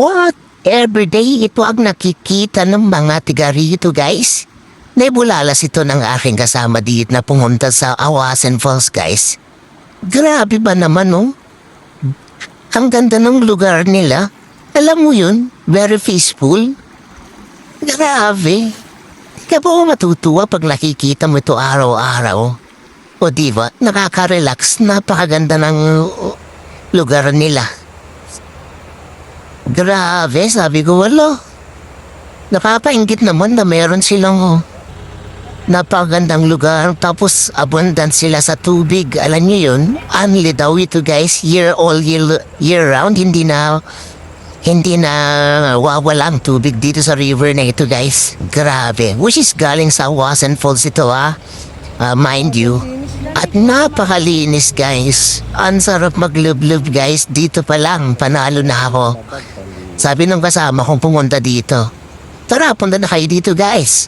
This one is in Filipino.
What? Everyday ito ang nakikita ng mga tiga rito guys. Nebulalas ito ng aking kasama dito na pumunta sa Awasan Falls guys. Grabe ba naman oh? Ang ganda ng lugar nila. Alam mo yun, very peaceful. Grabe. Kaya po matutuwa pag nakikita mo ito araw-araw. O diba, nakaka-relax, napakaganda ng uh, lugar nila. Grabe, sabi ko, walo. Nakapaingit naman na meron silang oh, napakagandang lugar. Tapos abundant sila sa tubig. Alam niyo yun? Only daw ito guys, year all year, year round. Hindi na hindi na wawala ang tubig dito sa river na ito guys. Grabe. Which is galing sa Wasan Falls ito ah. Ah, mind you. At napakalinis guys. Ang sarap maglub-lub guys. Dito pa lang, panalo na ako. Sabi ng kasama kong pumunta dito. Tara, punta na kayo dito guys.